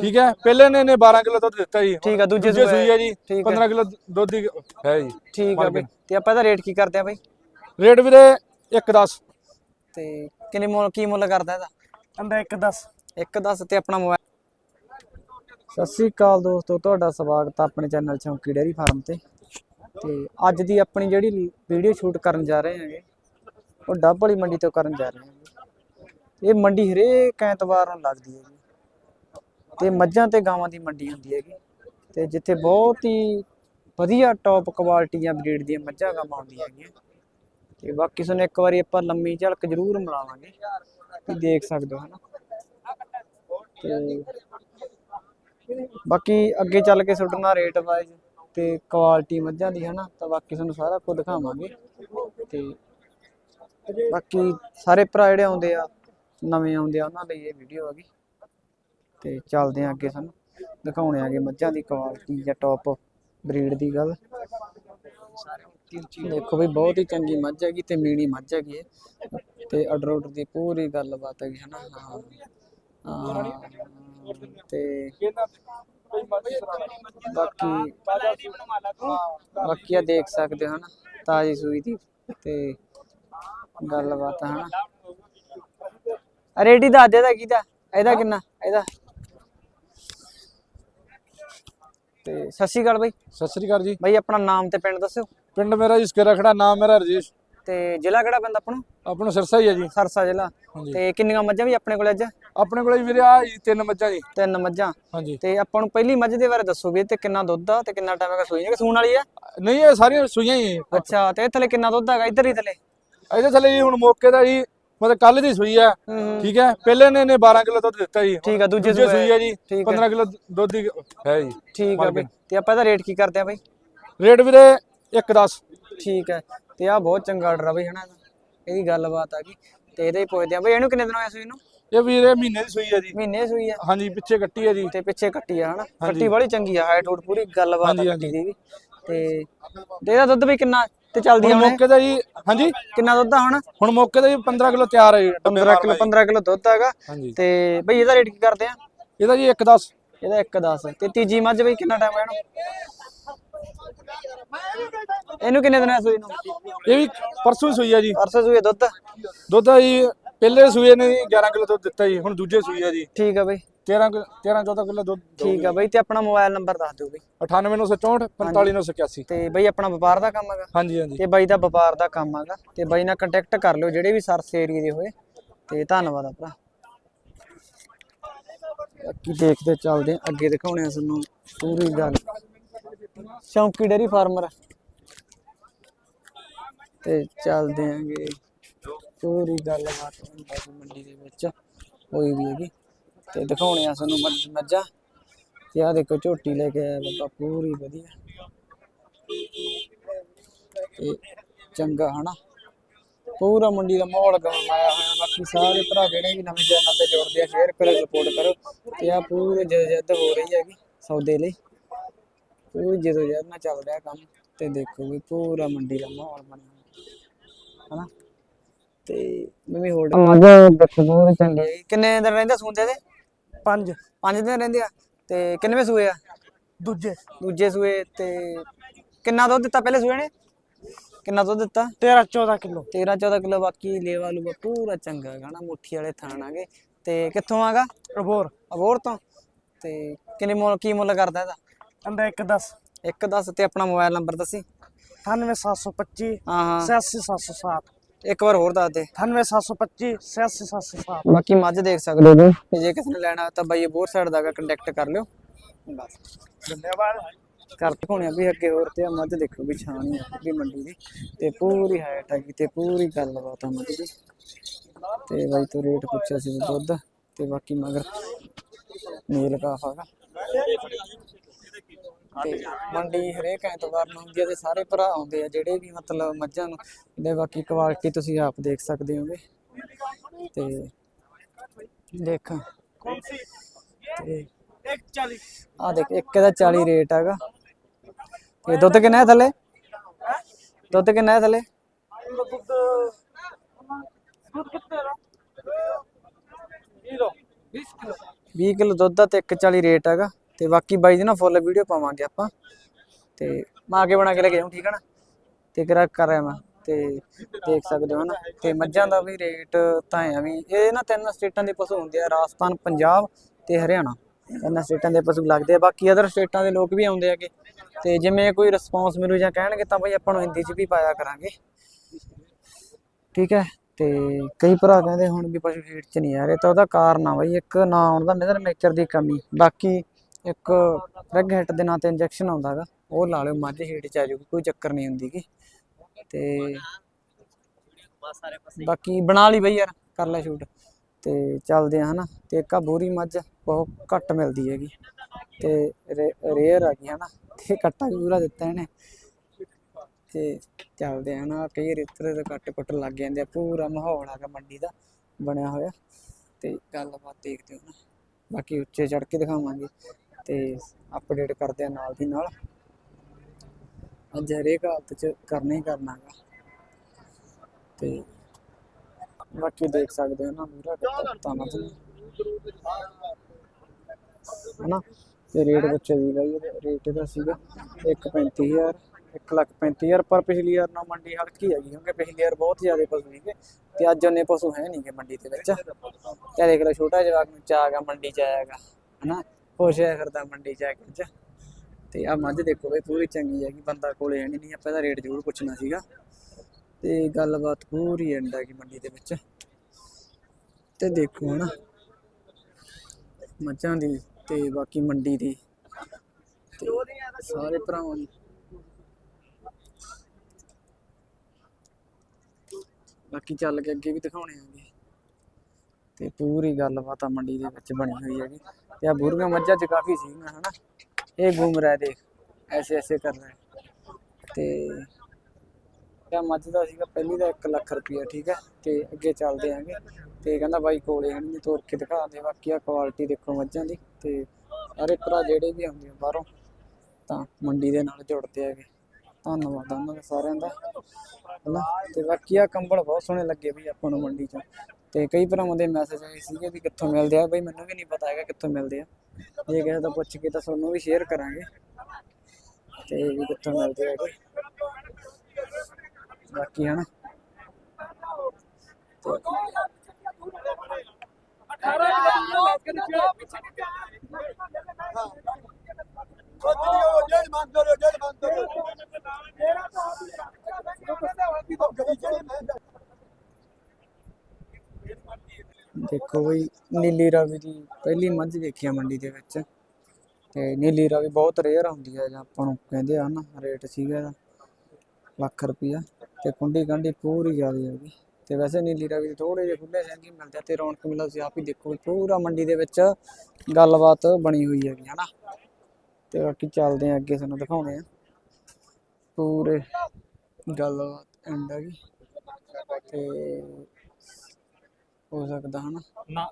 ਠੀਕ ਹੈ? ਪਹਿਲੇ ਨੇ ਨੇ 12 ਕਿਲੋ ਦੁੱਧ ਦਿੱਤਾ ਜੀ। ਠੀਕ ਆ ਦੂਜੇ ਦੂਜੇ ਸੂਏ ਸੂਈ ਹੈ ਜੀ। ਠੀਕ ਹੈ। 15 ਕਿਲੋ ਦੁੱਧ ਦੀ ਹੈ ਜੀ ਠੀਕ ਆ ਬਈ। ਤੇ ਆਪਾਂ ਇਹਦਾ ਰੇਟ ਕੀ ਕਰਦੇ ਆ ਬਈ? ਰੇਟ ਵੀਰੇ 110 ਤੇ ਕਿੰਨੇ ਮੁੱਲ ਕੀ ਮੁੱਲ ਕਰਦਾ ਇਹਦਾ? ਅੰਦਾ 110 ਇੱਕ ਦੱਸ ਤੇ ਆਪਣਾ ਮੋਬਾਈਲ ਸਤਿ ਸ੍ਰੀ ਅਕਾਲ ਦੋਸਤੋ ਤੁਹਾਡਾ ਸਵਾਗਤ ਹੈ ਆਪਣੇ ਚੈਨਲ ਚੌਂਕੀ ਡੇਅਰੀ ਫਾਰਮ ਤੇ। ਤੇ ਅੱਜ ਦੀ ਆਪਣੀ ਜਿਹੜੀ ਵੀਡੀਓ ਸ਼ੂਟ ਕਰਨ ਜਾ ਰਹੇ ਹਾਂਗੇ ਉਹ ਡੱਬ ਵਾਲੀ ਮੰਡੀ ਤੋਂ ਕਰਨ ਜਾ ਰਹੇ ਹਾਂ ਇਹ ਮੰਡੀ ਹਰੇਕ ਐਤਵਾਰ ਨੂੰ ਲੱਗਦੀ ਹੈ ਜੀ। ਤੇ ਮੱਝਾਂ ਤੇ ਗਾਵਾਂ ਦੀ ਮੰਡੀ ਹੁੰਦੀ ਹੈਗੀ। ਤੇ ਜਿੱਥੇ ਬਹੁਤ ਹੀ ਵਧੀਆ ਟੌਪ ਕੁਆਲਿਟੀ ਜਾਂ ਬਰੀਡ ਦੀਆਂ ਮੱਝਾਂ ਗਾਵਾਂ ਆਉਂਦੀਆਂ ਹੈਗੀਆਂ। ਤੇ ਬਾਕੀ ਤੁਹਾਨੂੰ ਇੱਕ ਵਾਰੀ ਆਪਾਂ ਲੰਮੀ ਝਲਕ ਜ਼ਰੂਰ ਮਿਲਾਵਾਂਗੇ। ਤੁਸੀਂ ਦੇਖ ਸਕਦੇ ਹੋ, ਹਨਾ। ਤੇ ਬਾਕੀ ਅੱਗੇ ਚੱਲ ਕੇ ਤੁਹਾਡੇ ਨਾਲ ਰੇਟ ਵਾਈਜ਼ ਤੇ ਕੁਆਲਿਟੀ ਮੱਝਾਂ ਦੀ, ਹਨਾ, ਤਾਂ ਬਾਕੀ ਤੁਹਾਨੂੰ ਸਾਰਾ ਕੁਝ ਦਿਖਾਵਾਂਗੇ। ਤੇ ਬਾਕੀ ਸਾਰੇ ਭਰਾ ਜਿਹੜੇ ਆਉਂਦੇ ਆ, ਨਵੇਂ ਆਉਂਦੇ ਆ, ਉਹਨਾਂ ਲਈ ਇਹ ਵੀਡੀਓ ਹੈਗੀ। ਤੇ ਚੱਲਦੇ ਆ ਅੱਗੇ ਸਾਨੂੰ। ਦਿਖਾਉਣੇ ਆਗੇ ਮੱਝਾਂ ਦੀ ਕੁਆਲਿਟੀ ਜਾਂ ਟੌਪ ਬਰੀਡ ਦੀ ਗੱਲ। ਦੇਖੋ ਵੀ ਬਹੁਤ ਹੀ ਚੰਗੀ ਮੱਝ ਹੈਗੀ ਤੇ ਮੀਣੀ ਮੱਝ ਹੈਗੀ ਹੈ ਤੇ ਅਡਰ ਉਡਰ ਦੀ ਪੂਰੀ ਗੱਲਬਾਤ ਹੈਗੀ ਹਨਾ, ਹਾਂ। ਤੇ ਬਾਕੀ ਬਾਕੀ ਆ ਦੇਖ ਸਕਦੇ ਹੋ ਹਨਾ, ਤਾਜੀ ਸੂਈ ਦੀ ਤੇ ਗੱਲਬਾਤ ਹੈ ਹਨਾ। ਰੇਡੀ ਦੱਸ ਦੇ ਦਾ ਕਿਹਦਾ, ਇਹਦਾ ਕਿੰਨਾ, ਇਹਦਾ? ਤੇ ਸਤਿ ਸ਼੍ਰੀ ਅਕਾਲ ਬਾਈ। ਸਤਿ ਸ੍ਰੀ ਅਕਾਲ ਜੀ। ਬਾਈ ਆਪਣਾ ਨਾਮ ਤੇ ਪਿੰਡ ਦੱਸਿਓ। ਪਿੰਡ ਮੇਰਾ ਜੀ ਸਕੇਰਾ ਖੜਾ ਨਾਮ ਮੇਰਾ ਰਜੇਸ਼। ਤੇ ਜ਼ਿਲ੍ਹਾ ਕਿਹੜਾ ਪੈਂਦਾ ਆਪਣਾ? ਆਪਣਾ ਸਿਰਸਾ ਹੀ ਹੈ ਜੀ। ਸਰਸਾ ਜ਼ਿਲ੍ਹਾ। ਤੇ ਕਿੰਨੀਆਂ ਮੱਝਾਂ ਵੀ ਆਪਣੇ ਕੋਲ ਅੱਜ? ਆਪਣੇ ਕੋਲੇ ਵੀਰੇ ਆ ਤਿੰਨ ਮੱਝਾਂ ਜੀ। ਤਿੰਨ ਮੱਝਾਂ। ਹਾਂਜੀ। ਤੇ ਆਪਾਂ ਨੂੰ ਪਹਿਲੀ ਮੱਝ ਦੇ ਬਾਰੇ ਦੱਸੋ ਵੀ ਤੇ ਕਿੰਨਾ ਦੁੱਧ ਆ ਤੇ ਕਿੰਨਾ ਟਾਈਮ ਹੈਗਾ ਸੂਈ ਨੇ ਕਿ ਸੂਣ ਵਾਲੀ ਆ? ਨਹੀਂ ਇਹ ਸਾਰੀਆਂ ਸੂਈਆਂ ਹੀ ਅੱਛਾ ਤੇ ਇਹ ਥੱਲੇ ਕਿੰਨਾ ਦੁੱਧ ਹੈਗਾ ਇੱਧਰ ਹੀ ਥੱਲੇ? ਇਹਦੇ ਥੱਲੇ ਜੀ ਹੁਣ ਮੌਕੇ ਦਾ ਜੀ ਮਤਲਬ ਕੱਲ ਦੀ ਸੂਈ ਹੂੰ ਠੀਕ ਹੈ? ਪਹਿਲੇ ਨੇ ਨੇ 12 ਕਿਲੋ ਦੁੱਧ ਦਿੱਤਾ ਜੀ। ਠੀਕ ਆ ਦੂਜੇ ਸੂਈ ਹੈ ਜੀ। ਠੀਕ ਹੈ 15 ਕਿਲੋ ਦੁੱਧ ਦੀ ਹੈ ਜੀ। ਠੀਕ ਆ ਬਈ। ਤੇ ਆਪਾਂ ਇਹਦਾ ਰੇਟ ਕੀ ਕਰਦੇ ਆ ਬਈ? ਰੇਟ ਵੀਰੇ 110 ਠੀਕ ਹੈ ਤੇ ਆ ਬਹੁਤ ਚੰਗਾ ਆਰਡਰ ਆ ਬਈ ਹਨਾ? ਇਹਦਾ। ਗੱਲਬਾਤ ਆ ਗਈ। ਤੇ ਇਹਦੇ ਹੀ ਪੁੱਛਦੇ ਆ ਬਈ ਇਹਨੂੰ ਕਿੰਨੇ ਦਿਨ ਹੋਏ ਸੂਈ ਨੂੰ? ਇਹ ਵੀਰੇ ਮਹੀਨੇ ਦੀ ਸੂਈ ਹੈ ਜੀ। ਮਹੀਨੇ ਸੂਈ ਆ? ਹਾਂਜੀ ਪਿੱਛੇ ਕੱਟੀ ਹੈ ਜੀ। ਤੇ ਪਿੱਛੇ ਕੱਟੀ ਆ ਹਨਾ? ਕੱਟੀ ਬੜੀ ਚੰਗੀ ਆ ਹਾਈਟ ਹੂਟ ਪੂਰੀ ਗੱਲਬਾਤ ਆ ਕੱਟੀ ਦੀ ਤੇ ਇਹਦਾ ਦੁੱਧ ਵੀ ਕਿੰਨਾ? ਤੇ ਚੱਲਦੀ ਆ ਹੁਣ? ਮੌਕੇ ਦਾ ਜੀ ਹਾਂਜੀ? ਕਿੰਨਾ ਦੁੱਧ ਆ ਹੁਣ? ਹੁਣ ਮੌਕੇ ਦਾ ਜੀ 15 ਕਿਲੋ ਤਿਆਰ ਹੈ ਜੀ 15 ਕਿਲੋ 15 ਕਿਲੋ ਦੁੱਧ ਹੈਗਾ। ਹਾਂਜੀ। ਤੇ ਬਈ ਇਹਦਾ ਰੇਟ ਕੀ ਕਰਦੇ ਆ? ਇਹਦਾ ਜੀ 110 ਇਹਦਾ 1.10 ਤੇ ਤੀਜੀ ਮੱਝ ਬਈ ਕਿੰਨਾ ਟਾਈਮ ਹੈ ਇਹਨੂੰ? ਇਹਨੂੰ ਕਿੰਨੇ ਦਿਨ ਹੋਏ ਸੂਈ ਨੂੰ? ਇਹ ਵੀ ਪਰਸੋਂ ਹੀ ਸੂਈ ਹੈ ਜੀ। ਪਰਸੋਂ ਸੂਈ ਦੁੱਧ? ਦੁੱਧ ਆ ਜੀ ਪਹਿਲੇ ਸੂਏ ਨੇ ਜੀ 11 ਕਿਲੋ ਦੁੱਧ ਦਿੱਤਾ ਜੀ ਹੁਣ ਦੂਜੇ ਸੂਈ ਹੈ ਜੀ। ਠੀਕ ਆ ਬਈ। 13 ਕਿਲੋ- 13 14 ਕਿਲੋ ਦੁੱਧ ਠੀਕ ਆ ਬਈ ਤੇ ਆਪਣਾ ਮੋਬਾਈਲ ਨੰਬਰ ਦੱਸ ਦਿਓ ਬਈ। 98964 45981 ਤੇ ਬਈ ਆਪਣਾ ਵਪਾਰ ਦਾ ਕੰਮ ਹੈਗਾ? ਹਾਂਜੀ ਹਾਂਜੀ। ਤੇ ਬਾਈ ਦਾ ਵਪਾਰ ਦਾ ਕੰਮ ਹੈਗਾ। ਤੇ ਬਾਈ ਨਾਲ ਕੰਟੈਕਟ ਕਰ ਲਿਓ ਜਿਹੜੇ ਵੀ ਸਰਸ ਏਰੀਏ ਦੇ ਹੋਏ। ਤੇ ਧੰਨਵਾਦ ਆ ਭਰਾ। ਬਾਕੀ ਦੇਖਦੇ ਚੱਲਦੇ ਅੱਗੇ ਦਿਖਾਉਣੇ ਆ ਤੁਹਾਨੂੰ ਪੂਰੀ ਗੱਲ। ਸ਼ੌਂਕੀ ਡੇਰੀ ਫਾਰਮਰ। ਤੇ ਚੱਲਦੇ ਆਂਗੇ। ਪੂਰੀ ਗੱਲਬਾਤ ਬਾਕੀ ਮੰਡੀ ਦੇ ਵਿੱਚ। ਹੋਈ ਵੀ ਹੈਗੀ। ਤੇ ਦਿਖਾਉਣੇ ਆ ਤੁਹਾਨੂੰ ਮੱਝ- ਤੇ ਆ ਦੇਖੋ ਝੋਟੀ ਲੈ ਕੇ ਆਇਆ ਬਾਬਾ ਪੂਰੀ ਵਧੀਆ। ਤੇ ਚੰਗਾ ਹਨਾ? ਪੂਰਾ ਮੰਡੀ ਦਾ ਮਾਹੌਲ ਗਰਮਾਇਆ ਹੋਇਆ। ਬਾਕੀ ਸਾਰੇ ਭਰਾ ਜਿਹੜੇ ਵੀ ਨਵੇਂ ਚੈਨਲ ਤੇ ਜੁੜਦੇ ਆ ਸ਼ੇਅਰ ਕਰੋ ਸਪੋਰਟ ਕਰੋ। ਤੇ ਆ ਪੂਰੇ ਜਦ ਹੋ ਰਹੀ ਹੈਗੀ ਸੌਦੇ ਲਈ। ਪੂਰੀ ਜਦੋਂ ਜਦ ਨਾਲ ਚੱਲ ਰਿਹਾ ਕੰਮ। ਤੇ ਦੇਖੋ ਵੀ ਪੂਰਾ ਮੰਡੀ ਦਾ ਮਾਹੌਲ ਬਣਿਆ ਹੋਇਆ ਹਨਾ? ਤੇ ਮੈਂ ਵੀ ਹੋਲਡ ਮਜ਼ਾ ਦੇਖੋ ਬਹੁਤ ਚੰਗੇ। ਕਿੰਨੇ ਦਿਨ ਰਹਿੰਦੇ ਸੂੰਦੇ ਦੇ? ਪੰਜ। ਪੰਜ ਦਿਨ ਰਹਿੰਦੇ ਆ। ਤੇ ਕਿੰਨਵੇਂ ਸੂਏ ਆ? ਦੂਜੇ। ਦੂਜੇ ਸੂਏ ਤੇ ਕਿੰਨਾ ਦੁੱਧ ਦਿੱਤਾ ਪਹਿਲੇ ਸੂਏ ਨੇ? ਕਿੰਨਾ ਦੁੱਧ ਦਿੱਤਾ? 13 14 ਕਿਲੋ। 13 14 ਕਿਲੋ। ਬਾਕੀ ਲੇਵਾ ਲੂਗਾ ਪੂਰਾ ਚੰਗਾ ਨਾ ਮੁੱਠੀ ਵਾਲੇ ਥਾਣ ਆਗੇ। ਤੇ ਕਿੱਥੋਂ ਆਗਾ? ਅਬੋਰ ਅਬੋਰ ਤੋਂ। ਤੇ ਕਿੰਨੇ ਮੁੱਲ ਕੀ ਮੁੱਲ ਕਰਦਾ ਇਹਦਾ? ਅੰਦਾ 110 ਇੱਕ ਦੱਸ ਤੇ ਆਪਣਾ ਮੋਬਾਈਲ ਨੰਬਰ ਦੱਸੀ। 98725 ਹਾਂ ਹਾਂ। 86707 ਇੱਕ ਵਾਰ ਹੋਰ ਦੱਸ ਦੇ। 98725 86707 ਬਾਕੀ ਮੱਝ ਦੇਖ ਸਕਦੇ ਹੋ ਤੇ ਜੇ ਕਿਸੇ ਨੇ ਲੈਣਾ ਤਾਂ ਬਾਈ ਬੋਰ ਸਾਈਡ ਦਾ ਕੰਟੈਕਟ ਕਰ ਲਿਓ। ਬਸ। ਧੰਨਵਾਦ। ਕਰ ਦਿਖਾਉਣੇ ਆ ਵੀ ਅੱਗੇ ਹੋਰ ਤੇ ਆ ਮੱਝ ਦੇਖੋ ਵੀ ਛਾਣੀ ਆ ਮੰਡੀ ਦੀ। ਤੇ ਪੂਰੀ ਹਾਈਟ ਹੈਗੀ ਤੇ ਪੂਰੀ ਗੱਲਬਾਤ ਆ ਮੱਝ ਦੀ। ਤੇ ਬਾਈ ਤੋਂ ਰੇਟ ਪੁੱਛਿਆ ਸੀ ਦੁੱਧ। ਤੇ ਬਾਕੀ ਮਗਰ ਨੀਲ ਕਾਫ ਹੈਗਾ ਤੇ ਮੰਡੀ ਹਰੇਕ ਐਤਵਾਰ ਨੂੰ ਹੁੰਦੀ ਤੇ ਸਾਰੇ ਭਰਾ ਆਉਂਦੇ ਆ ਜਿਹੜੇ ਵੀ ਮਤਲਬ ਮੱਝਾਂ ਨੂੰ ਤੇ ਬਾਕੀ ਕੁਆਲਿਟੀ ਤੁਸੀਂ ਆਪ ਦੇਖ ਸਕਦੇ ਹੋਗੇ। ਤੇ ਦੇਖਾਂ। ਤੇ 140 ਆ ਦੇਖ ਇੱਕ ਦਾ 40 ਰੇਟ ਹੈਗਾ। ਤੇ ਦੁੱਧ ਕਿੰਨਾ ਹੈ ਥੱਲੇ? ਦੁੱਧ ਕਿੰਨਾ ਹੈ ਥੱਲੇ? ਦੁੱਧ ਦੁੱਧ ਕਿੰਨੇ ਦਾ 20 20 ਕਿਲੋ। 20 ਕਿਲੋ ਦੁੱਧ ਦਾ ਤੇ 140 ਰੇਟ ਹੈਗਾ। ਤੇ ਬਾਕੀ ਬਾਈ ਦੀ ਨਾ ਫੁੱਲ ਵੀਡੀਓ ਪਾਵਾਂਗੇ ਆਪਾਂ। ਤੇ ਮੈਂ ਆ ਕੇ ਬਣਾ ਕੇ ਲੈ ਕੇ ਜਾਊਂ, ਠੀਕ ਹੈ ਨਾ? ਤੇ ਕਿਰਾ ਕਰ ਰਿਹਾ ਮੈਂ, ਤੇ ਦੇਖ ਸਕਦੇ ਹੋ ਨਾ। ਤੇ ਮੱਝਾਂ ਦਾ ਵੀ ਰੇਟ ਤਾਂ ਹੈ ਵੀ, ਇਹ ਨਾ ਤਿੰਨ ਸਟੇਟਾਂ ਦੇ ਪਸ਼ੂ ਹੁੰਦੇ ਆ, ਰਾਜਸਥਾਨ, ਪੰਜਾਬ ਤੇ ਹਰਿਆਣਾ। ਇਹਨਾਂ ਸਟੇਟਾਂ ਦੇ ਪਸ਼ੂ ਲੱਗਦੇ ਆ, ਬਾਕੀ ਅਦਰ ਸਟੇਟਾਂ ਦੇ ਲੋਕ ਵੀ ਆਉਂਦੇ ਆਗੇ ਤੇ ਜਿਵੇਂ ਕੋਈ ਰਿਸਪੌਂਸ ਮਿਲੂ ਜਾਂ ਕਹਿਣਗੇ ਤਾਂ ਬਈ ਆਪਾਂ ਨੂੰ ਹਿੰਦੀ 'ਚ ਵੀ ਪਾਇਆ ਕਰਾਂਗੇ। ਠੀਕ ਹੈ, ਤੇ ਕਈ ਭਰਾ ਕਹਿੰਦੇ ਹੁਣ ਵੀ ਪਸ਼ੂ ਫੀਡ 'ਚ ਨਹੀਂ ਆ ਰਹੇ, ਤਾਂ ਉਹਦਾ ਕਾਰਨ ਆ ਬਈ, ਇੱਕ ਨਾ ਆਉਣ ਦਾ ਮਿਨਰਲ ਨੇਚਰ ਦੀ ਕਮੀ। ਬਾਕੀ ਇੱਕ ਰੈਗ ਹਿੱਟ ਦੇ ਨਾਂ ਤੇ ਇੰਜੈਕਸ਼ਨ ਆਉਂਦਾ ਹੈਗਾ ਉਹ ਲਾ ਲਿਓ, ਮੱਝ ਹੀਟ 'ਚ ਆ ਜਾਊਗੀ, ਕੋਈ ਚੱਕਰ ਨਹੀਂ ਹੁੰਦੀ ਗੀ। ਤੇ ਬਾਕੀ ਬਣਾ ਲਈ ਬਈ ਯਾਰ, ਕਰ ਲੈ ਸ਼ੂਟ ਤੇ ਚੱਲਦੇ ਆ ਹਨਾ, ਤੇ ਇੱਕ ਆ ਬੂਰੀ ਮੱਝ, ਬਹੁਤ ਘੱਟ ਮਿਲਦੀ ਹੈਗੀ। ਤੇ ਰੇਅਰ ਆ ਗਈ ਹਨਾ, ਤੇ ਕੱਟਾ ਵੀ ਪੂਰਾ ਦਿੱਤਾ ਇਹਨੇ। ਤੇ ਚੱਲਦੇ ਆ ਨਾ ਕਈ ਰਿੱਤਰੇ ਦੇ ਕੱਟ ਕੁੱਟ ਲੱਗ ਜਾਂਦੇ ਆ, ਪੂਰਾ ਮਾਹੌਲ ਹੈਗਾ ਮੰਡੀ ਦਾ, ਬਣਿਆ ਹੋਇਆ। ਤੇ ਗੱਲਬਾਤ ਦੇਖਦੇ ਹੋ ਨਾ ਬਾਕੀ ਉੱਚੇ ਚੜ ਕੇ ਦਿਖਾਵਾਂਗੇ। ਤੇ ਅਪਡੇਟ ਕਰਦੇ ਆ ਨਾਲ ਦੀ ਨਾਲ। ਅੱਜ ਹਰੇਕ ਹਾਲਤ ਚ ਕਰਨਾ ਹੀ ਕਰਨਾ ਤੇ ਬਾਕੀ ਦੇਖ ਸਕਦੇ ਹੋ ਨਾ ਪੂਰਾ ਕੱਟਾ ਮਤ ਹਨਾ? ਤੇ ਰੇਟ ਬੱਚੇ ਦੀ ਬਾਈ ਰੇਟ ਇਹਦਾ ਸੀਗਾ 135000 ਇੱਕ ਲੱਖ ਪੈਂਤੀ ਹਜ਼ਾਰ। ਪਰ ਪਿਛਲੀ ਵਾਰ ਨਾਲ ਮੰਡੀ ਹਲਕੀ ਹੈਗੀ? ਕਿਉਂਕਿ ਪਿਛਲੀ ਵਾਰ ਬਹੁਤ ਜ਼ਿਆਦਾ ਪਸ਼ੂ ਸੀਗੇ ਤੇ ਅੱਜ ਉਹਨੇ ਪਸ਼ੂ ਹੈ ਨਹੀਂਗੇ ਮੰਡੀ ਦੇ ਵਿੱਚ। ਤੇ ਦੇਖ ਲਓ, ਛੋਟਾ ਜਵਾਕ ਨੂੰ ਚਾਹ ਮੰਡੀ ਚ ਆਇਆਗਾ ਹਨਾ? ਖੁਸ਼ ਹੋਇਆ ਫਿਰਦਾ ਮੰਡੀ ਚ ਕੇ ਅੱਜ। ਤੇ ਆ ਮੱਝ ਦੇਖੋ ਬਈ ਪੂਰੀ ਚੰਗੀ ਹੈਗੀ, ਬੰਦਾ ਕੋਲੇ ਹੈ ਨਹੀਂ ਆਪਾਂ ਇਹਦਾ ਰੇਟ ਜ਼ਰੂਰ ਪੁੱਛਣਾ ਸੀਗਾ। ਤੇ ਗੱਲਬਾਤ ਪੂਰੀ ਐਂਡ ਹੈਗੀ ਮੰਡੀ ਦੇ ਵਿੱਚ। ਤੇ ਦੇਖੋ ਹਨਾ, ਮੱਝਾਂ ਦੀ ਤੇ ਬਾਕੀ ਮੰਡੀ ਦੀ। ਸਾਰੇ ਭਰਾਵਾਂ ਦੀ ਬਾਕੀ ਚੱਲ ਕੇ ਅੱਗੇ ਵੀ ਦਿਖਾਉਣੇ ਆਂਗੇ ਤੇ ਪੂਰੀ ਗੱਲਬਾਤ ਆ ਮੰਡੀ ਦੇ ਵਿੱਚ ਬਣੀ ਹੋਈ ਹੈਗੀ। ਤੇ ਆ ਬੁਰਗਾ ਮੱਝਾਂ ਚ ਕਾਫੀ ਸੀਗੀਆਂ ਹਨਾ? ਇਹ ਘੁੰਮ ਰਿਹਾ ਦੇਖ, ਐਸੇ ਐਸੇ ਕਰ ਰਿਹਾ ਤੇ ਇਹ ਮੱਝ ਦਾ ਸੀਗਾ, ਪਹਿਲੀ ਦਾ 1 ਲੱਖ ਰੁਪਇਆ, ਠੀਕ ਹੈ ਤੇ ਅੱਗੇ ਚੱਲਦੇ ਆਂਗੇ ਤੇ ਕਹਿੰਦਾ ਬਾਈ ਕੋਲੇ ਹਨ ਨਹੀਂ ਤੋਰ ਕੇ ਦਿਖਾ ਦੇ ਬਾਕੀ ਆ ਕੁਆਲਿਟੀ ਦੇਖੋ ਮੱਝਾਂ ਦੀ। ਤੇ ਸਾਰੇ ਭਰਾ ਜਿਹੜੇ ਵੀ ਆਉਂਦੇ ਆ ਬਾਹਰੋਂ, ਤਾਂ ਮੰਡੀ ਦੇ ਨਾਲ ਜੁੜਦੇ ਹੈਗੇ। ਧੰਨਵਾਦ ਉਹਨਾਂ ਦਾ ਸਾਰਿਆਂ ਦਾ, ਹਨਾ? ਤੇ ਬਾਕੀ ਆ ਕੰਬਲ ਬਹੁਤ ਸੋਹਣੇ ਲੱਗੇ ਵੀ ਆਪਾਂ ਨੂੰ ਮੰਡੀ ਚੋਂ। ਤੇ ਕਈ ਭਰਾਵਾਂ ਦੇ ਮੈਸੇਜ ਆਏ ਸੀਗੇ ਵੀ ਕਿੱਥੋਂ ਮਿਲਦੇ ਆ। ਬਈ ਮੈਨੂੰ ਵੀ ਨਹੀਂ ਪਤਾ ਹੈਗਾ ਕਿੱਥੋਂ ਮਿਲਦੇ ਆ। ਜੇ ਕਿਸੇ ਤੋਂ ਪੁੱਛ ਕੇ ਤਾਂ ਤੁਹਾਨੂੰ ਵੀ ਸ਼ੇਅਰ ਕਰਾਂਗੇ। ਤੇ ਵੀ ਕਿੱਥੋਂ ਮਿਲਦੇ ਹੈਗੇ। ਬਾਕੀ ਹਨਾ। ਤੇ ਦੇਖੋ ਬਈ, ਨੀਲੀ ਰਾਵੀ ਦੀ ਪਹਿਲੀ ਮੱਝ ਦੇਖੀ ਆ ਮੰਡੀ ਦੇ ਵਿੱਚ। ਤੇ ਨੀਲੀ ਰਾਵੀ ਬਹੁਤ ਰੇਅਰ ਹੁੰਦੀ ਹੈ ਜਾਂ ਆਪਾਂ ਨੂੰ ਕਹਿੰਦੇ ਆ ਨਾ ਰੇਟ ਸੀਗਾ ਇਹਦਾ ਲੱਖ ਰੁਪਈਆ। ਤੇ ਕੁੰਡੀ ਕਾਂਡੀ ਪੂਰੀ ਜ਼ਿਆਦਾ ਹੈਗੀ ਤੇ ਵੈਸੇ ਨੀਲੀ ਰਾਵੀ ਦੇ ਥੋੜੇ ਜਿਹੇ ਖੁੱਲੇ ਸਿੰਘ ਹੀ ਮਿਲਦੇ ਆ ਤੇ ਰੌਣਕ ਮੇਲਾ ਤੁਸੀਂ ਆਪ ਹੀ ਦੇਖੋ ਵੀ ਪੂਰਾ ਮੰਡੀ ਦੇ ਵਿੱਚ ਗੱਲਬਾਤ ਬਣੀ ਹੋਈ ਹੈਗੀ, ਹਨਾ। ਤੇ ਬਾਕੀ ਚੱਲਦੇ ਆ ਅੱਗੇ ਤੁਹਾਨੂੰ ਦਿਖਾਉਣੇ ਆ। ਪੂਰੇ ਗੱਲਬਾਤ ਐਂਡ ਹੈਗੀ ਤੇ ਹੋ ਸਕਦਾ ਹਨਾ। ਨਾ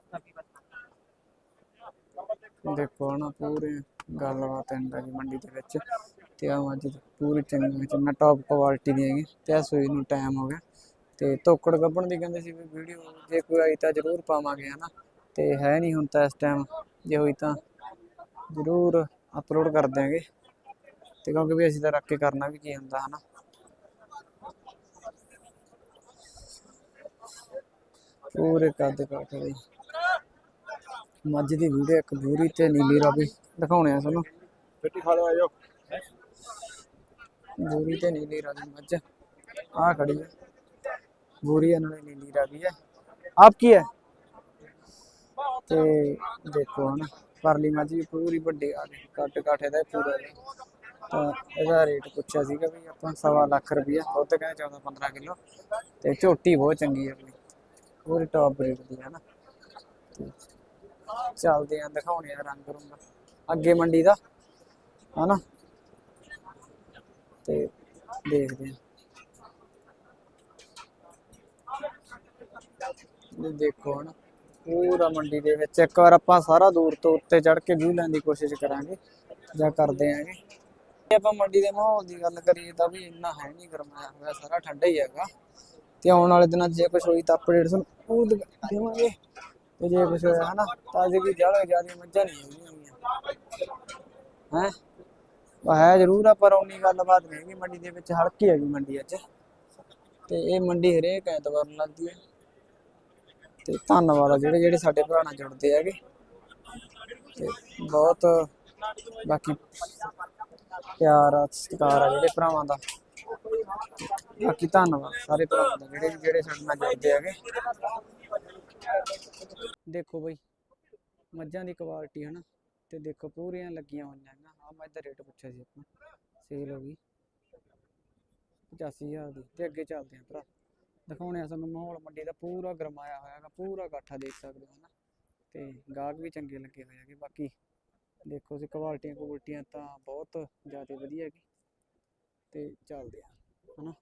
ਦੇਖੋ ਹਨਾ ਪੂਰੇ ਗੱਲਬਾਤ ਐਂਡ ਹੈਗੀ ਮੰਡੀ ਦੇ ਵਿੱਚ। ਤੇ ਆ ਅੱਜ ਪੂਰੀ ਚੰਗੀ ਚੰਗਾ ਟੌਪ ਕੁਆਲਿਟੀ ਦੀ ਹੈਗੀ ਤੇ ਆ ਸੂਈ ਨੂੰ ਟਾਈਮ ਹੋ ਗਿਆ। ਤੇ ਤੋਕੜ ਗੱਬਣ ਦੀ ਕਹਿੰਦੇ ਸੀ ਵੀ ਵੀਡੀਓ ਜੇ ਕੋਈ ਆਈ ਤਾਂ ਜ਼ਰੂਰ ਪਾਵਾਂਗੇ ਹਨਾ। ਤੇ ਹੈ ਨਹੀਂ ਹੁਣ ਤਾਂ ਇਸ ਟਾਈਮ ਜੇ ਹੋਈ ਤਾਂ ਜ਼ਰੂਰ ਅਪਲੋਡ ਕਰ ਦਿਆਂਗੇ। ਤੇ ਕਿਉਂਕਿ ਵੀ ਅਸੀਂ ਤਾਂ ਰੱਖ ਕੇ ਕਰਨਾ ਵੀ ਕੀ ਹੁੰਦਾ ਹਨਾ। ਪੂਰੇ ਕੱਦ ਕਾਠ ਲਈ ਮੱਝ ਦੀ ਵੀਡੀਓ ਇੱਕ ਬੂਰੀ ਤੇ ਨੀਲੀ ਰਾਵੀ। ਦਿਖਾਉਣੇ ਆ ਤੁਹਾਨੂੰ। ਮਿੱਟੀ ਖਾ ਲਓ ਆਜੋ ਬੂਰੀ ਤੇ ਨੀਲੀ ਰਾਵੀ ਮੱਝ। ਆ ਖੜੀ ਹੈ ਬੂਰੀ ਨਾਲੇ ਨੀਲੀ ਰਾਵੀ ਹੈ ਆਪ ਕੀ ਹੈ ਤੇ ਦੇਖੋ ਹਨਾ ਪਰਲੀ ਮੱਝ ਵੀ ਪੂਰੀ ਵੱਡੀ ਆ ਗਈ। ਕੱਟ ਕਾਠੇ ਦਾ ਪੂਰਾ। ਤਾਂ ਇਹਦਾ ਰੇਟ ਪੁੱਛਿਆ ਸੀਗਾ ਵੀ ਆਪਾਂ ਸਵਾ ਲੱਖ ਰੁਪਈਆ ਉਹ ਤੇ ਕਹਿੰਦੇ 14 15 ਕਿਲੋ। ਤੇ ਝੋਟੀ ਬਹੁਤ ਚੰਗੀ ਹੈ ਆਪਣੀ। ਪੂਰੀ ਟੌਪ ਰੇਟ ਦੀ ਹੈ ਨਾ ਚੱਲਦੇ ਆਂ, ਦਿਖਾਉਣੇ ਆ ਰੰਗ ਰੁੰਗ। ਅੱਗੇ ਮੰਡੀ ਦਾ, ਹਨਾ। ਤੇ ਦੇਖਦੇ ਆਂ। ਇਹ ਦੇਖੋ ਹਨਾ ਪੂਰਾ ਮੰਡੀ ਦੇ ਵਿੱਚ ਇੱਕ ਵਾਰ ਆਪਾਂ ਸਾਰਾ ਦੂਰ ਤੋਂ ਉੱਤੇ ਚੜ ਕੇ ਵਿਊ ਲੈਣ ਦੀ ਕੋਸ਼ਿਸ਼ ਕਰਾਂਗੇ, ਜਾਂ ਕਰਦੇ ਆਂਗੇ ਜੇ। ਆਪਾਂ ਮੰਡੀ ਦੇ ਮਾਹੌਲ ਦੀ ਗੱਲ ਕਰੀਏ ਤਾਂ ਵੀ ਇੰਨਾ ਹੈ ਨਹੀਂ ਗਰਮਾਇਆ ਹੋਇਆ ਸਾਰਾ ਠੰਡਾ ਹੀ ਹੈਗਾ। ਤੇ ਆਉਣ ਵਾਲੇ ਦਿਨਾਂ 'ਚ ਜੇ ਕੁਝ ਹੋਈ ਤਾਂ ਅਪਡੇਟ ਤੁਹਾਨੂੰ ਉਹ ਦੇਵਾਂਗੇ। ਤੇ ਜੇ ਕੁਛ ਹੋਇਆ ਹਨਾ, ਤਾਂ ਜੇ ਵੀ ਜ਼ਿਆਦਾ ਜ਼ਿਆਦਾ ਮੱਝਾਂ ਨਹੀਂ ਹੈਗੀਆਂ। ਹੈ? ਹੈ ਜ਼ਰੂਰ ਆ, ਪਰ ਉਨੀ ਗੱਲਬਾਤ ਨਹੀਂ ਹੈਗੀ ਮੰਡੀ ਦੇ ਵਿੱਚ, ਹਲਕੀ ਹੈਗੀ ਮੰਡੀ ਅੱਜ। ਤੇ ਇਹ ਮੰਡੀ ਹਰੇਕ ਐਤਵਾਰ ਨੂੰ ਲੱਗਦੀ ਹੈ। ਤੇ ਧੰਨਵਾਦ ਆ ਜਿਹੜੇ ਜਿਹੜੇ ਸਾਡੇ ਭਰਾ ਨਾਲ ਜੁੜਦੇ ਹੈਗੇ। ਤੇ ਬਹੁਤ ਬਾਕੀ ਪਿਆਰ ਆ, ਸਤਿਕਾਰ ਆ ਜਿਹੜੇ ਭਰਾਵਾਂ ਦਾ। ਬਾਕੀ ਧੰਨਵਾਦ ਸਾਰੇ ਭਰਾਵਾਂ ਦਾ, ਜਿਹੜੇ ਜਿਹੜੇ ਸਾਡੇ ਨਾਲ ਜੁੜਦੇ ਹੈਗੇ। ਦੇਖੋ ਬਈ, ਮੱਝਾਂ ਦੀ ਕੁਆਲਿਟੀ ਹਨਾ, ਤੇ ਦੇਖੋ ਪੂਰੀਆਂ ਲੱਗੀਆਂ ਹੋਈਆਂ ਹੈਗੀਆਂ। ਆ ਮੱਝ ਦਾ ਰੇਟ ਪੁੱਛਿਆ ਸੀ ਆਪਾਂ ਸੇਲ ਹੋ ਗਈ। 85000 ਦੀ, ਤੇ ਅੱਗੇ ਚੱਲਦੇ ਆਂ ਭਰਾ। ਦਿਖਾਉਣੇ ਆ ਤੁਹਾਨੂੰ ਮਾਹੌਲ, ਮੰਡੀ ਦਾ ਪੂਰਾ ਗਰਮਾਇਆ ਹੋਇਆ ਹੈਗਾ, ਪੂਰਾ ਇਕੱਠਾ ਦੇਖ ਸਕਦੇ ਹੋ ਨਾ ਤੇ ਗਾਹਕ ਵੀ ਚੰਗੇ ਲੱਗੇ ਹੋਏ ਹੈਗੇ, ਬਾਕੀ ਦੇਖੋ ਜੀ ਕੁਆਲਿਟੀਆਂ ਕੁਆਲਿਟੀਆਂ ਤਾਂ ਬਹੁਤ ਜ਼ਿਆਦਾ ਵਧੀਆ ਹੈਗੀ। ਤੇ ਚੱਲਦੇ ਆ ਹਨਾ।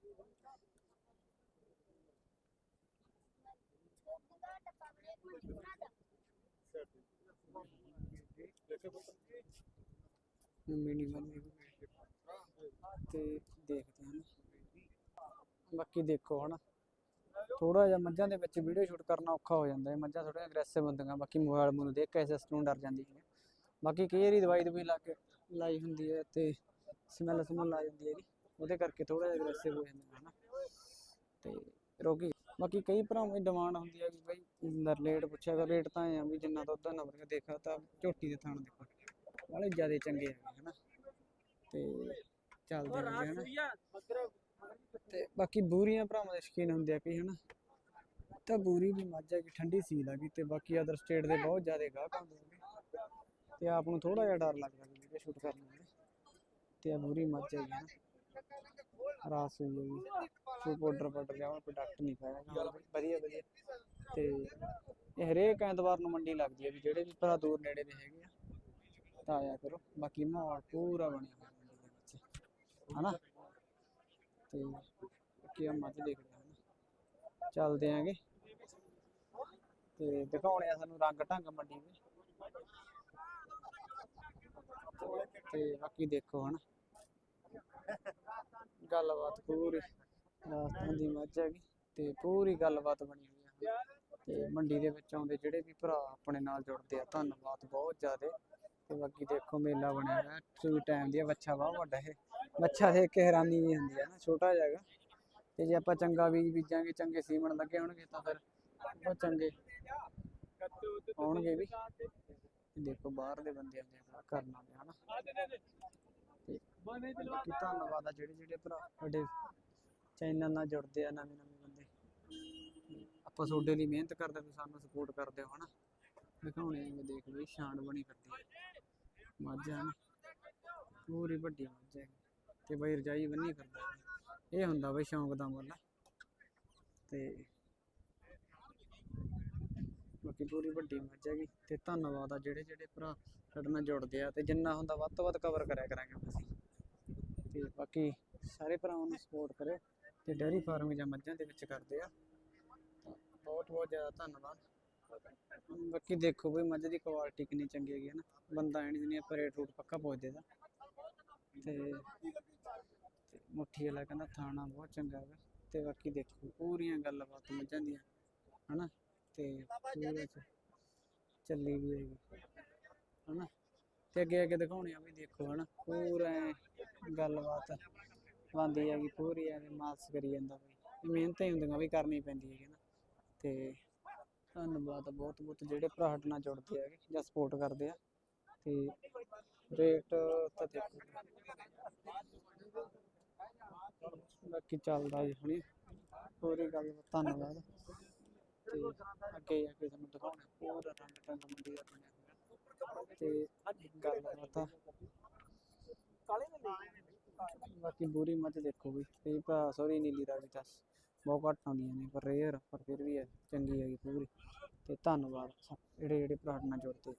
ਮਿਨੀਮਮ ਤੇ ਦੇਖਦੇ ਹਾਂ। ਬਾਕੀ ਦੇਖੋ ਹਨਾ। ਥੋੜਾ ਜਿਹਾ ਮੱਝਾਂ ਦੇ ਵਿੱਚ ਵੀਡੀਓ ਸ਼ੂਟ ਕਰਨਾ ਔਖਾ ਹੋ ਜਾਂਦਾ ਹੈ। ਮੱਝਾਂ ਥੋੜੀਆਂ ਅਗਰੈਸਿਵ ਹੁੰਦੀਆਂ, ਬਾਕੀ ਮੋਬਾਈਲ ਨੂੰ ਦੇਖ ਕੇ ਸਿਸਟਮ ਨੂੰ ਡਰ ਜਾਂਦੀ ਹੈ ਬਾਕੀ ਕਈ ਵਾਰੀ ਦਵਾਈ ਦਵਾਈ ਲਾ ਕੇ ਲਾਈ ਹੁੰਦੀ ਹੈ ਤੇ ਸਮੈਲ ਸਮੈਲ ਆ ਜਾਂਦੀ ਹੈ ਜੀ ਉਹਦੇ ਕਰਕੇ ਥੋੜਾ ਜਿਹਾ ਅਗਰੈਸਿਵ ਹੋ ਜਾਂਦਾ ਹਨਾ। ਤੇ ਰੋਗੀ, ਬਾਕੀ ਕਈ ਭਰਾਵਾਂ ਦੀ ਡਿਮਾਂਡ ਹੁੰਦੀ ਹੈ ਕਿ ਬਈ ਰੇਟ ਪੁੱਛਿਆ ਕਰ ਰੇਟ ਤਾਂ ਆ ਵੀ ਜਿੰਨਾ ਦੁੱਧ ਦਾ ਨੰਬਰ ਦੇਖਿਆ ਤਾਂ ਝੋਟੀ ਦੇ ਥਾਣ ਦੇਖੋ ਵਾਲੇ ਜ਼ਿਆਦਾ ਚੰਗੇ ਹੈਗੇ ਹਨਾ। ਤੇ ਚੱਲਦੇ ਹੈਗੇ ਹਨਾ। ਤੇ ਬਾਕੀ ਬੂਰੀਆਂ ਭਰਾਵਾਂ ਦੇ ਸ਼ੌਕੀਨ ਹੁੰਦੇ ਆ ਕਈ ਹਨਾ। ਤਾਂ ਬੂਰੀ ਵੀ ਮੱਝ ਹੈ ਠੰਡੀ ਸੀਲ ਆ ਗਈ ਤੇ ਬਾਕੀ ਅਦਰ ਸਟੇਟ ਦੇ ਬਹੁਤ ਜ਼ਿਆਦਾ ਗਾਹਕ ਆਉਂਦੇ ਨੇ ਤੇ ਆਪ ਨੂੰ ਥੋੜਾ ਜਿਹਾ ਡਰ ਲੱਗਦਾ ਵੀ ਵੀਡੀਓ ਸ਼ੂਟ ਕਰਨ ਵੇਲੇ ਤੇ ਆ ਬੂਰੀ ਮੱਝ ਹੈਗੀ ਨਾ ਰਾਸ ਹੋਈ। ਹੈਗੀ ਕੋਈ ਪਾਊਡਰ ਪਾਊਡਰ ਜਾਂ ਪ੍ਰੋਡਕਟ ਨਹੀਂ ਪਾਇਆ ਵਧੀਆ ਵਧੀਆ। ਤੇ ਇਹ ਹਰੇਕ ਐਤਵਾਰ ਨੂੰ ਮੰਡੀ ਲੱਗਦੀ ਹੈ ਵੀ ਜਿਹੜੇ ਵੀ ਭਰਾ ਦੂਰ ਨੇੜੇ ਦੇ ਹੈਗੇ ਆ, ਤਾਂ ਆਇਆ ਕਰੋ। ਬਾਕੀ ਮਾਹੌਲ ਪੂਰਾ ਬਣਿਆ ਹੋਇਆ ਮੰਡੀ ਦੇ ਵਿੱਚ। ਹਨਾ? ਤੇ ਬਾਕੀ ਆ ਮੱਝ ਦੇਖਦੇ ਹਾਂ। ਚੱਲਦੇ ਆਂਗੇ। ਤੇ ਦਿਖਾਉਣੇ ਆ ਸਾਨੂੰ ਰੰਗ ਢੰਗ ਮੰਡੀ ਦੇ। ਤੇ ਬਾਕੀ ਦੇਖੋ, ਹਨਾ? ਗੱਲਬਾਤ ਪੂਰੀ। ਰਾਜਸਥਾਨ ਦੀ ਮੱਝ ਹੈਗੀ ਤੇ ਪੂਰੀ ਗੱਲਬਾਤ ਬਣੀ ਹੋਈ ਆ। ਤੇ ਮੰਡੀ ਦੇ ਵਿੱਚ ਆਉਂਦੇ ਜਿਹੜੇ ਵੀ ਭਰਾ ਆਪਣੇ ਨਾਲ ਜੁੜਦੇ ਆ ਧੰਨਵਾਦ ਬਹੁਤ ਜ਼ਿਆਦੇ। ਤੇ ਬਾਕੀ ਦੇਖੋ ਮੇਲਾ ਬਣਿਆ ਹੋਇਆ ਸੂਈ ਟਾਈਮ ਦੀ ਆ, ਬਹੁਤ ਵੱਡਾ ਇਹ। ਬੱਚਾ ਦੇਖ ਕੇ ਹੈਰਾਨੀ ਵੀ ਹੁੰਦੀ ਹੈ ਨਾ ਛੋਟਾ ਜਿਹਾ ਤੇ ਜੇ ਆਪਾਂ ਚੰਗਾ ਬੀਜ ਬੀਜਾਂਗੇ ਚੰਗੇ ਸੀਮਣ ਲੱਗੇ ਹੋਣਗੇ ਤਾਂ ਫਿਰ ਬਹੁਤ ਚੰਗੇ ਆਉਣਗੇ ਵੀ। ਦੇਖੋ ਬਾਹਰ ਦੇ ਬੰਦੇ ਆਉਂਦੇ ਆ ਕਰਨ ਵਾਲੇ ਹਨਾ ਤੇ ਬਾਕੀ ਧੰਨਵਾਦ ਆ ਜਿਹੜੇ ਜਿਹੜੇ ਭਰਾ ਸਾਡੇ ਚੈਨਲ ਨਾਲ ਜੁੜਦੇ ਆ, ਨਵੇਂ ਨਵੇਂ ਬੰਦੇ। ਆਪਾਂ ਤੁਹਾਡੇ ਲਈ ਮਿਹਨਤ ਕਰਦੇ ਤੁਸੀਂ ਸਾਨੂੰ ਸਪੋਰਟ ਕਰਦੇ ਹੋ, ਹਨਾ? ਦਿਖਾਉਣੇ ਆ ਦੇਖ ਲਈ ਸ਼ਾਨ ਬਣੀ ਕਰਦੀ ਹੈ ਮੱਝ ਪੂਰੀ ਵੱਡੀ ਮੱਝ ਤੇ ਬਈ ਰਜਾਈ ਬੰਨੀ ਫਿਰਦਾ। ਇਹ ਹੁੰਦਾ ਬਈ ਸ਼ੌਂਕ ਦਾ ਮੁੱਲ। ਤੇ ਬਾਕੀ ਪੂਰੀ ਵੱਡੀ ਮੱਝ ਹੈਗੀ ਤੇ ਧੰਨਵਾਦ ਆ ਜਿਹੜੇ ਜਿਹੜੇ ਭਰਾ ਸਾਡੇ ਨਾਲ ਜੁੜਦੇ ਆ ਤੇ ਜਿੰਨਾ ਹੁੰਦਾ ਵੱਧ ਤੋਂ ਵੱਧ ਕਵਰ ਕਰਿਆ ਕਰਾਂਗੇ ਅਸੀਂ। ਤੇ ਬਾਕੀ ਸਾਰੇ ਭਰਾਵਾਂ ਨੂੰ ਸਪੋਰਟ ਕਰੇ ਤੇ ਡੇਅਰੀ ਫਾਰਮ ਜਾਂ ਮੱਝਾਂ ਦੇ ਵਿੱਚ ਕਰਦੇ ਆ। ਬਹੁਤ ਬਹੁਤ ਜ਼ਿਆਦਾ ਧੰਨਵਾਦ। ਬਾਕੀ ਦੇਖੋ ਬਈ ਮੱਝ ਦੀ ਕੁਆਲਿਟੀ ਕਿੰਨੀ ਚੰਗੀ ਹੈਗੀ ਹੈ ਨਾ। ਬੰਦਾ ਐਣੀ ਨਹੀਂ ਆਪਾਂ ਰੇਟ ਰੂਟ ਪੱਕਾ ਪੁੱਛ ਦੇਦਾ ਤੇ ਮੁੱਠੀ ਵਾਲਾ ਕਹਿੰਦਾ ਥਾਣਾ ਬਹੁਤ ਚੰਗਾ ਹੈਗਾ। ਤੇ ਬਾਕੀ ਦੇਖੋ ਪੂਰੀਆਂ ਗੱਲਬਾਤ ਮੱਝਾਂ ਦੀਆਂ, ਹਨਾ? ਤੇ ਚੱਲੀ ਵੀ ਹੈਗੀ। ਹਨਾ? ਤੇ ਅੱਗੇ ਅੱਗੇ ਦਿਖਾਉਣੇ ਆ ਵੀ ਦੇਖੋ ਹਨਾ? ਪੂਰਾ ਐਂ ਗੱਲਬਾਤ ਬੰਦੀ ਹੈਗੀ ਪੂਰੀ ਐਵੇਂ ਮਾਲਸ ਕਰੀ ਜਾਂਦਾ ਬਈ ਮਿਹਨਤਾਂ ਹੀ ਹੁੰਦੀਆਂ ਵੀ ਕਰਨੀ ਪੈਂਦੀ ਹੈਗੀ ਨਾ। ਤੇ ਧੰਨਵਾਦ ਬਹੁਤ ਬਹੁਤ। ਜਿਹੜੇ ਭਰਾ ਸਾਡੇ ਨਾਲ ਜੁੜਦੇ ਹੈਗੇ ਜਾਂ ਸਪੋਰਟ ਕਰਦੇ ਆ। ਤੇ ਰੇਟ ਤਾਂ ਦੇਖੋ। ਬਾਕੀ ਚੱਲਦਾ ਜੀ ਹੁਣੀ। ਪੂਰੀ ਗੱਲ ਧੰਨਵਾਦ। ਤੇ ਅੱਗੇ ਆ ਕੇ ਤੁਹਾਨੂੰ ਦਿਖਾਉਣਾ। ਪੂਰਾ ਰੰਗ ਟੰਗ ਮੰਡੀ ਦਾ ਬਣਿਆ ਹੋਇਆ। ਤੇ ਗੱਲ ਬਾਤਾਂ ਬਾਕੀ ਬੂਰੀ ਮੱਝ ਦੇਖੋ ਵੀ। ਕਈ ਭਰਾ ਸੋਰੀ ਨੀਲੀ ਰਾਵੀ ਤਾਂ ਬਹੁਤ ਘੱਟ ਆਉਂਦੀਆਂ ਨੇ ਪਰ ਰੇਅਰ ਪਰ ਫਿਰ ਵੀ ਹੈ ਚੰਗੀ ਹੈਗੀ ਪੂਰੀ। ਤੇ ਧੰਨਵਾਦ ਜਿਹੜੇ ਜਿਹੜੇ ਭਰਾ ਨਾਲ ਜੁੜਦੇ